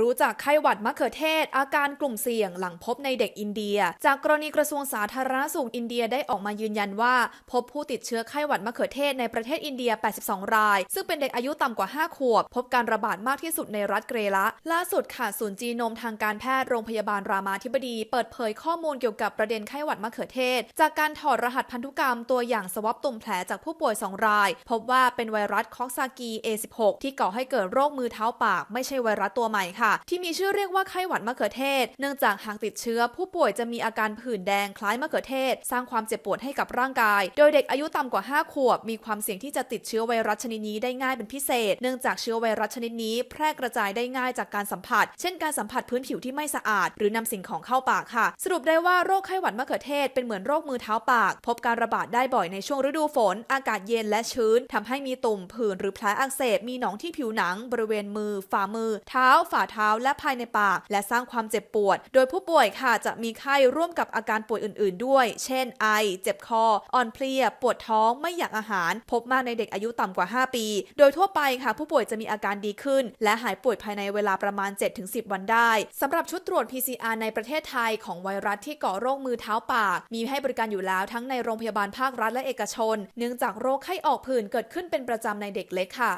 รู้จักไข้หวัดมะเขือเทศ อาการกลุ่มเสี่ยงหลังพบในเด็กอินเดีย จากกรณีกระทรวงสาธารณสุขอินเดียได้ออกมายืนยันว่า พบผู้ติดเชื้อไข้หวัดมะเขือเทศในประเทศอินเดีย 82 ราย ซึ่งเป็นเด็กอายุต่ำกว่า 5 ขวบ พบการระบาดมากที่สุดในรัฐเกรละ ล่าสุดค่ะศูนย์จีโนมทางการแพทย์โรงพยาบาลรามาธิบดี เปิดเผยข้อมูลเกี่ยวกับประเด็นไข้หวัดมะเขือเทศ จากการถอดรหัสพันธุกรรมตัวอย่างสวอปตุ่มแผลจากผู้ป่วย 2 ราย พบว่าเป็นไวรัสคอกซากี A16 ที่ก่อให้เกิดโรคมือเท้าปาก ไม่ใช่ไวรัสตัวใหม่ค่ะที่มีชื่อเรียกว่าไข้หวัดมะเขือเทศ เนื่องจากหากติดเชื้อ ผู้ป่วยจะมีอาการผื่นแดงคล้ายมะเขือเทศ สร้างความเจ็บปวดให้กับร่างกาย โดยเด็กอายุต่ำกว่า 5 ขวบ มีความเสี่ยงที่จะติดเชื้อไวรัสชนิดนี้ได้ง่ายเป็นพิเศษ เนื่องจากเชื้อไวรัสชนิดนี้ แพร่กระจายได้ง่ายจากการสัมผัส เช่น การสัมผัสพื้นผิวที่ไม่สะอาด หรือนำสิ่งของเข้าปากค่ะ สรุปได้ว่าโรคไข้หวัดมะเขือเทศเป็นเหมือนโรคมือเท้าปาก พบการระบาดได้บ่อยในช่วงฤดูฝน อากาศเย็นและชื้นทำให้มีตุ่มผื่นหรือแผลอักเสบมีหนองที่ผิวหนัง บริเวณมือ ฝ่ามือ เท้าฝ่าเท้าและภายในปาก และสร้างความเจ็บปวด โดยผู้ป่วยค่ะจะมีไข้ร่วมกับอาการป่วยอื่น ๆ ด้วย เช่น ไอ เจ็บคอ อ่อนเพลีย ปวดท้อง ไม่อยากอาหาร พบมากในเด็กอายุต่ำกว่า 5 ปี โดยทั่วไปค่ะ ผู้ป่วยจะมีอาการดีขึ้น และหายป่วยภายในเวลาประมาณ 7-10 วันได้สำหรับชุดตรวจ PCR ในประเทศไทยของไวรัสที่ก่อโรคมือเท้าปาก มีให้บริการอยู่แล้วทั้งในโรงพยาบาลภาครัฐและเอกชน เนื่องจากโรคไข้ออกผื่นเกิดขึ้นเป็นประจำในเด็กเล็กค่ะ